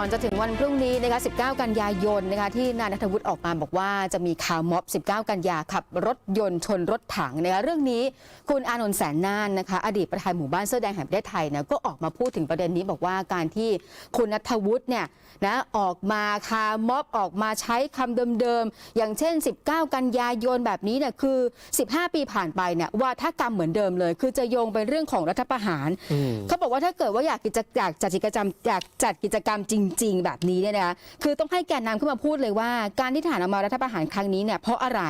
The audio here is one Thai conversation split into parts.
ก่อนจะถึงวันพรุ่งนี้นะคะ 19 กันยายนนะคะ ที่นายนัทวุฒิออกมาบอกว่าจะมีข่าวม็อบ 19 กันยาขับรถยนต์ชนรถถังนะคะเรื่องนี้คุณอานนท์แสนน่านนะคะ อดีตประธานหมู่บ้านเสื้อแดงแห่งประเทศไทยนะก็ออกมาพูดถึงประเด็นนี้บอกว่าการที่คุณนัทวุฒิเนี่ยนะออกมาคาม็อบออกมาใช้คำเดิมๆ อย่างเช่น 19 กันยายนแบบนี้เนี่ยคือ 15 ปีผ่านไปเนี่ยวาทกรรมเหมือนเดิมเลย คือจะโยงไปเรื่องของรัฐประหารอืมเขาบอกว่าถ้าเกิดว่าอยากกิจอยากจัดกิจกรรมอยากจัดกิจกรรมจริงๆ แบบนี้เนี่ยนะคะคือต้องให้แกนนำขึ้นมาพูดเลยว่า การที่ทหารออกมารัฐประหารครั้งนี้เนี่ยเพราะอะไร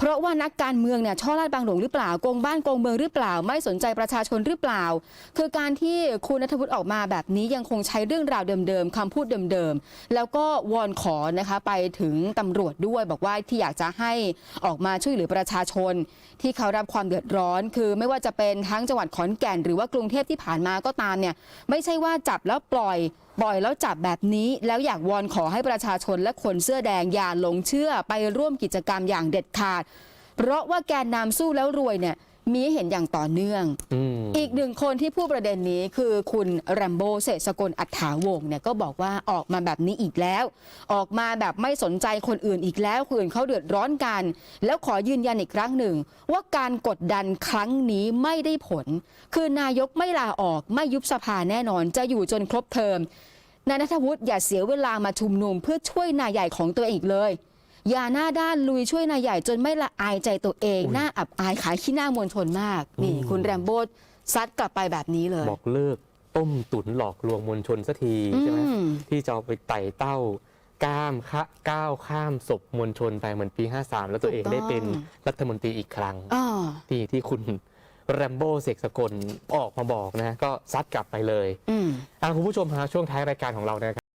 เพราะว่านักการเมืองเนี่ยช่อราดบางหลวงหรือเปล่าโกงบ้านโกงเมืองหรือเปล่า ไม่สนใจประชาชนหรือเปล่า คือการที่คุณนัทวุฒิออกมาแบบนี้ยังคงใช้เรื่องราวเดิมๆคำพูดเดิมๆแล้วก็วอนขอนะคะไปถึงตำรวจด้วยบอกว่าที่อยากจะให้ออกมาช่วยเหลือประชาชน ที่เขารับความเดือดร้อน คือไม่ว่าจะเป็นทั้งจังหวัดขอนแก่น หรือว่ากรุงเทพที่ผ่านมาก็ตามเนี่ยไม่ใช่ว่าจับแล้วปล่อย ปล่อยแล้วจับแบบนี้แล้วอยากวอนขอให้ประชาชนและคนเสื้อแดงอย่าหลงเชื่อไปร่วมกิจกรรมอย่างเด็ดขาด เพราะว่าแกนนำสู้แล้วรวยเนี่ยมีให้เห็นอย่างต่อเนื่องอืมอีกหนึ่งคนที่พูดประเด็นนี้คือคุณแรมโบ้เศรษฐสกลอัฏฐาวงศ์เนี่ยก็บอกว่าออกมาแบบนี้อีกแล้ว ออกมาแบบไม่สนใจคนอื่นอีกแล้วคนอื่นเขาเดือดร้อนกัน แล้วขอยืนยันอีกครั้งหนึ่ง ว่าการกดดันครั้งนี้ไม่ได้ผล คือนายกไม่ลาออกไม่ยุบสภาแน่นอนจะอยู่จนครบเทอม นายนัทวุฒิอย่าเสียเวลามาชุมนุมเพื่อช่วยนายใหญ่ของตัวเองอีกเลย อย่าหน้าด้านลุยช่วยนายใหญ่จนไม่ละอายใจตัวเองอุ๊ยหน้าอับอายขายขี้หน้ามวลชนมาก นี่อืมคุณแรมโบ้ซัดกลับไปแบบนี้เลย บอกเลิกต้มตุ๋นหลอกลวงมวลชนสักทีใช่ไหมอืมที่จะเอาไปไต่เต้าก้ามคะก้าวข้ามศพมวลชนไปเหมือนปี 53 แล้วตัวเองถูกต้องได้เป็นรัฐมนตรีอีกครั้งอ่าที่ที่คุณ แรมโบ้เสกสกลออกมาบอกนะ ก็ซัดกลับไปเลยอืมอะคุณผู้ชมฮะช่วงท้ายรายการของเรานะครับ